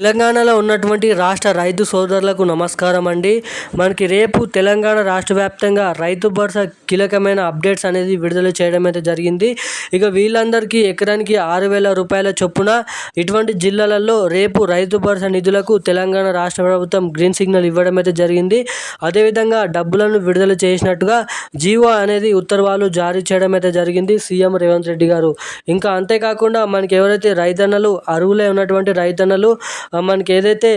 తెలంగాణలో ఉన్నటువంటి రాష్ట్ర రైతు సోదరులకు నమస్కారం అండి. మనకి రేపు తెలంగాణ రాష్ట్ర వ్యాప్తంగా రైతు భరోసా కీలకమైన అప్డేట్స్ అనేది విడుదల చేయడం అయితే జరిగింది. ఇక వీళ్ళందరికీ ఎకరానికి ఆరు వేల రూపాయల చొప్పున ఇటువంటి జిల్లాలలో రేపు రైతు భరోసా నిధులకు తెలంగాణ రాష్ట్ర ప్రభుత్వం గ్రీన్ సిగ్నల్ ఇవ్వడం అయితే జరిగింది. అదేవిధంగా డబ్బులను విడుదల చేసినట్టుగా జీవో అనేది ఉత్తర్వులు జారీ చేయడం అయితే జరిగింది సీఎం రేవంత్ రెడ్డి గారు. ఇంకా అంతేకాకుండా మనకి ఎవరైతే రైతన్నలు అరువులే ఉన్నటువంటి రైతన్నలు మనకి ఏదైతే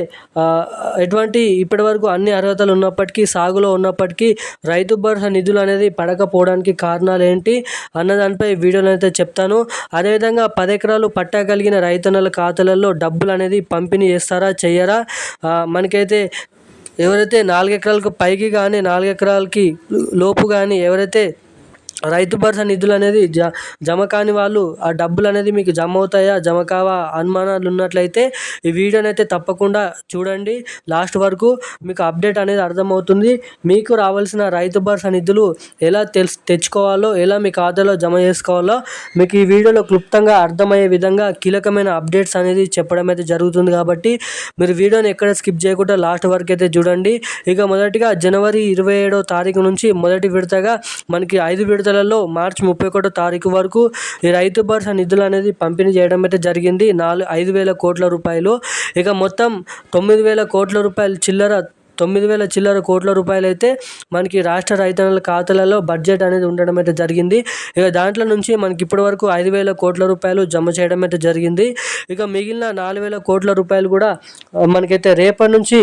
ఎటువంటి ఇప్పటివరకు అన్ని అర్హతలు ఉన్నప్పటికీ సాగులో ఉన్నప్పటికీ రైతు భరోసా నిధులు అనేది పడకపోవడానికి కారణాలు ఏంటి అన్న దానిపై వీడియోలు అయితే చెప్తాను. అదేవిధంగా పది ఎకరాలు పట్టా కలిగిన రైతన్నల ఖాతాలలో డబ్బులు అనేది పంపిణీ చేస్తారా చెయ్యరా? మనకైతే ఎవరైతే నాలుగు ఎకరాలకు పైకి కానీ నాలుగు ఎకరాలకి లోపు కానీ ఎవరైతే రైతు భరోసా నిధులు అనేది జ జమ కాని వాళ్ళు ఆ డబ్బులు అనేది మీకు జమ అవుతాయా జమ కావా అనుమానాలు ఉన్నట్లయితే ఈ వీడియోని అయితే తప్పకుండా చూడండి. లాస్ట్ వరకు మీకు అప్డేట్ అనేది అర్థమవుతుంది. మీకు రావాల్సిన రైతు భరోసా నిధులు ఎలా తెల్ తెచ్చుకోవాలో ఎలా మీ ఖాతాలో జమ చేసుకోవాలో మీకు ఈ వీడియోలో క్లుప్తంగా అర్థమయ్యే విధంగా కీలకమైన అప్డేట్స్ అనేది చెప్పడం అయితే జరుగుతుంది కాబట్టి మీరు వీడియోని ఎక్కడ స్కిప్ చేయకుండా లాస్ట్ వరకు అయితే చూడండి. ఇక మొదటిగా జనవరి ఇరవై ఏడో తారీఖు నుంచి మొదటి విడతగా మనకి ఐదు విడత విడుదలలో మార్చి ముప్పై ఒకటో తారీఖు వరకు ఈ రైతు భరోసా నిధులు అనేది పంపిణీ చేయడం అయితే జరిగింది. నాలుగు ఐదు వేల కోట్ల రూపాయలు. ఇక మొత్తం తొమ్మిది వేల కోట్ల రూపాయలు చిల్లర తొమ్మిది వేల చిల్లర కోట్ల రూపాయలు అయితే మనకి రాష్ట్ర రైతన్నల ఖాతాలలో బడ్జెట్ అనేది ఉండడం అయితే జరిగింది. ఇక దాంట్లో నుంచి మనకి ఇప్పటి వరకు ఐదు వేల కోట్ల రూపాయలు జమ చేయడం అయితే జరిగింది. ఇక మిగిలిన నాలుగు వేల కోట్ల రూపాయలు కూడా మనకైతే రేపటి నుంచి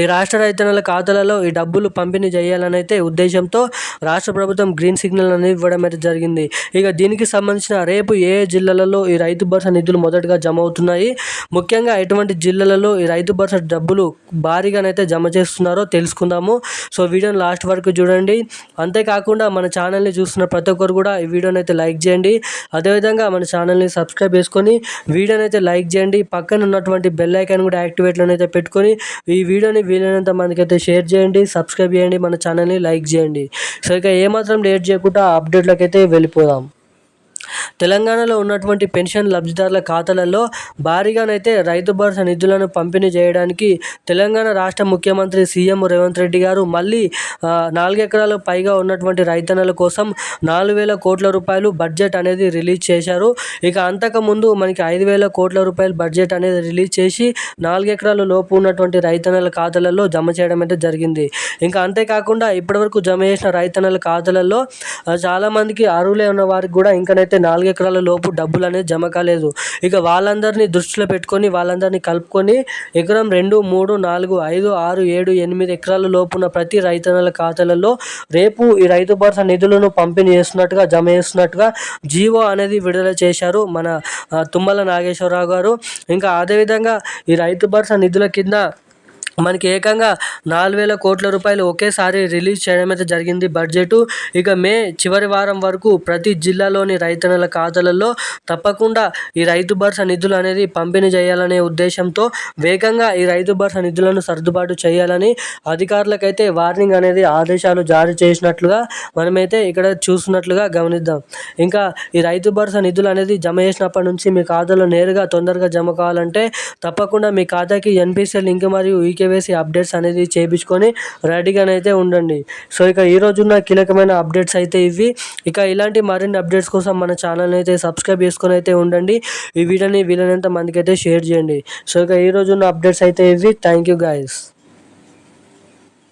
ఈ రాష్ట్ర రైతన్నల ఖాతాలలో ఈ డబ్బులు పంపిణీ చేయాలనైతే ఉద్దేశంతో రాష్ట్ర ప్రభుత్వం గ్రీన్ సిగ్నల్ అనేది ఇవ్వడం అయితే జరిగింది. ఇక దీనికి సంబంధించిన రేపు ఏ జిల్లాలలో ఈ రైతు భరోసా నిధులు మొదటగా జమ అవుతున్నాయి? ముఖ్యంగా ఎటువంటి జిల్లాలలో ఈ రైతు భరోసా డబ్బులు భారీగానైతే జమ చేస్తున్నారో తెలుసుకుందాము. సో వీడియోని లాస్ట్ వరకు చూడండి. అంతేకాకుండా మన ఛానల్ని చూస్తున్న ప్రతి ఒక్కరు కూడా ఈ వీడియోని అయితే లైక్ చేయండి. అదేవిధంగా మన ఛానల్ని సబ్స్క్రైబ్ చేసుకొని వీడియోని అయితే లైక్ చేయండి. పక్కన ఉన్నటువంటి బెల్ ఐకాన్ కూడా యాక్టివేట్లో అయితే పెట్టుకొని ఈ వీడియో వీడియోని వీలైనంత మందికి అయితే షేర్ చేయండి సబ్స్క్రైబ్ చేయండి మన ఛానల్ని లైక్ చేయండి. సో ఇక ఏమాత్రం లేట్ చేయకుండా అప్డేట్లకైతే అయితే వెళ్ళిపోదాం. తెలంగాణలో ఉన్నటువంటి పెన్షన్ లబ్ధిదారుల ఖాతాలలో భారీగానైతే రైతు భరోసా నిధులను పంపిణీ చేయడానికి తెలంగాణ రాష్ట్ర ముఖ్యమంత్రి సీఎం రేవంత్ రెడ్డి గారు మళ్ళీ నాలుగు పైగా ఉన్నటువంటి రైతన్నల కోసం నాలుగు వేల కోట్ల రూపాయలు బడ్జెట్ అనేది రిలీజ్ చేశారు. ఇక అంతకుముందు మనకి ఐదు వేల కోట్ల రూపాయల బడ్జెట్ అనేది రిలీజ్ చేసి నాలుగెకరాల లోపు ఉన్నటువంటి రైతన్నల ఖాతాలలో జమ చేయడం అయితే జరిగింది. ఇంకా అంతేకాకుండా ఇప్పటివరకు జమ చేసిన రైతన్నల ఖాతాలలో చాలామందికి అర్హులే ఉన్న వారికి కూడా ఇంకనైతే నాలుగు ఎకరాల లోపు డబ్బులు అనేది జమ కాలేదు. ఇక వాళ్ళందరినీ దృష్టిలో పెట్టుకొని వాళ్ళందరినీ కలుపుకొని ఎకరం రెండు మూడు నాలుగు ఐదు ఆరు ఏడు ఎనిమిది ఎకరాల లోపున్న ప్రతి రైతన్నల ఖాతాలలో రేపు ఈ రైతు భరోసా నిధులను పంపిణీ చేస్తున్నట్టుగా జమ చేస్తున్నట్టుగా జీవో అనేది విడుదల చేశారు మన తుమ్మల నాగేశ్వరరావు గారు. ఇంకా అదేవిధంగా ఈ రైతు భరోసా నిధుల కింద మనకి ఏకంగా నాలుగు వేల కోట్ల రూపాయలు ఒకేసారి రిలీజ్ చేయడం అయితే జరిగింది బడ్జెట్. ఇక మే చివరి వారం వరకు ప్రతి జిల్లాలోని రైతన్నల ఖాతాలలో తప్పకుండా ఈ రైతు భరోసా నిధులు అనేది పంపిణీ చేయాలనే ఉద్దేశంతో వేగంగా ఈ రైతు భరోసా నిధులను సర్దుబాటు చేయాలని అధికారులకైతే వార్నింగ్ అనేది ఆదేశాలు జారీ చేసినట్లుగా మనమైతే ఇక్కడ చూస్తున్నట్లుగా గమనిద్దాం. ఇంకా ఈ రైతు భరోసా నిధులు అనేది జమ చేసినప్పటి నుంచి మీ ఖాతాలో నేరుగా తొందరగా జమ కావాలంటే తప్పకుండా మీ ఖాతాకి ఎన్పిసిఎల్ లింక్ మరియు ఈకే కేవైసీ అప్డేట్స్ అనేది చేయించుకొని రెడీగానైతే ఉండండి. సో ఇక ఈరోజు ఉన్న కీలకమైన అప్డేట్స్ అయితే ఇవి. ఇక ఇలాంటి మరిన్ని అప్డేట్స్ కోసం మన ఛానల్ని అయితే సబ్స్క్రైబ్ చేసుకొని అయితే ఉండండి. ఈ వీడియోని వీలైనంత మందికి అయితే షేర్ చేయండి. సో ఇక ఈరోజు ఉన్న అప్డేట్స్ అయితే ఇవి. Thank you guys